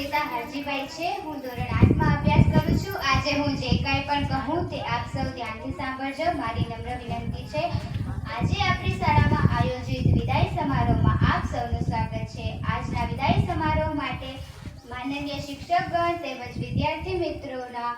શ્વેતા હરજીભાઈ છે. હું ધોરણ આઠમાં અભ્યાસ કરું છું. આજે હું જે કાંઈ પણ કહું તે આપ સૌ ધ્યાનથી સાંભળજો. મારી નમ્ર વિનંતી છે. આજે આપણી શાળામાં આયોજિત વિદાય સમારોહમાં આપ સૌનું સ્વાગત છે. આજના વિદાય સમારોહ માટે માનનીય શિક્ષકગણ તેમજ વિદ્યાર્થી મિત્રોના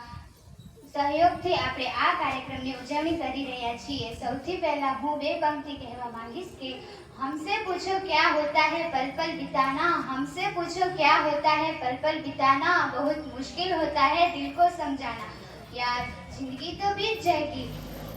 સહયોગથી આપણે આ કાર્યક્રમની ઉજવણી કરી રહ્યા છીએ સૌથી પહેલા હું બે પંક્તિ કહેવા માંગીશ કે हमसे पूछो क्या होता है पल पल बिताना हमसे पूछो क्या होता है पल पल बिताना बहुत मुश्किल होता है दिल को समझाना यार जिंदगी तो बीत जाएगी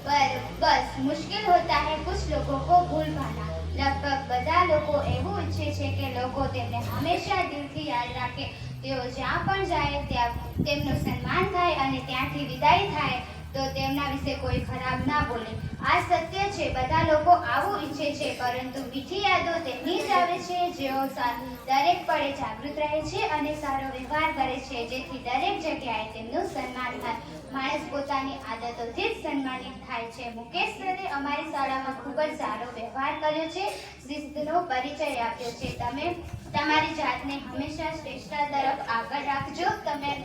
पर बस मुश्किल होता है कुछ लोगों को भूल पाना લગભગ બધા લોકો એવું ઈચ્છે છે કે લોકો તેમને હંમેશા યાદ રાખે. તેઓ જ્યાં પણ જાય, ત્યાં તેમનું સન્માન થાય અને ત્યાંથી વિદાય થાય. તો તેમના વિશે કોઈ ખરાબ ના બોલે. આ સત્ય છે, બધા લોકો આવું ઈચ્છે છે, પરંતુ મીઠી યાદો તેમની જ આવે છે, જેઓ દરેક પળે જાગૃત રહે છે અને સારો વ્યવહાર કરે છે, જેથી દરેક જગ્યાએ તેમનું સન્માન થાય. માણસ પોતાની આદતોથી જ સન્માનિત થાય છે. મુકેશ સરે અમારી શાળામાં ખૂબ જ સારો વ્યવહાર કર્યો છે. શિસ્તનો પરિચય આપ્યો છે. તમે તમારી જાતને હંમેશા શ્રેષ્ઠતા તરફ આગળ રાખજો તમે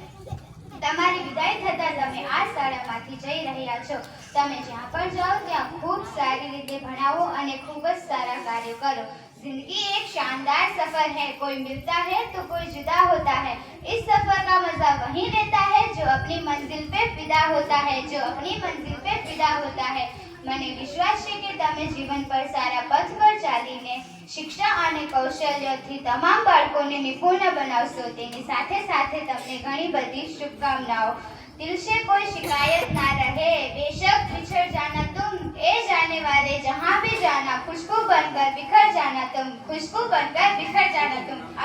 તમારી વિદાય થતા તમે આ શાળામાંથી જઈ રહ્યા છો તમે જ્યાં પણ જાઓ ત્યાં ખૂબ સારી રીતે ભણાવો અને ખૂબ જ સારા કાર્યો કરો जिंदगी एक शानदार सफर है कोई मिलता है तो कोई जुदा होता है इस सफर का मजा वही लेता है जो अपनी मंजिल पे फिदा होता है जो अपनी मंजिल पे फिदा होता है મને વિશ્વાસ છે કે તમે જીવન પર સારા પથ પર ચાલીને શિક્ષા અને કૌશલ્યથી તમામ બાળકોને નિપુણ બનાવશો. તેની સાથે સાથે તમને ઘણી બધી શુભકામનાઓ. દિલશે કોઈ શિકાયત ના રહે. બેશક બિછડ જાના તુમ. એ જાને વાલે, જહાં ભી જાના. ખુશ્બુ બનકર બિખર જાના તુમ. ખુશ્બુ બનકર બિખર જાના તુમ.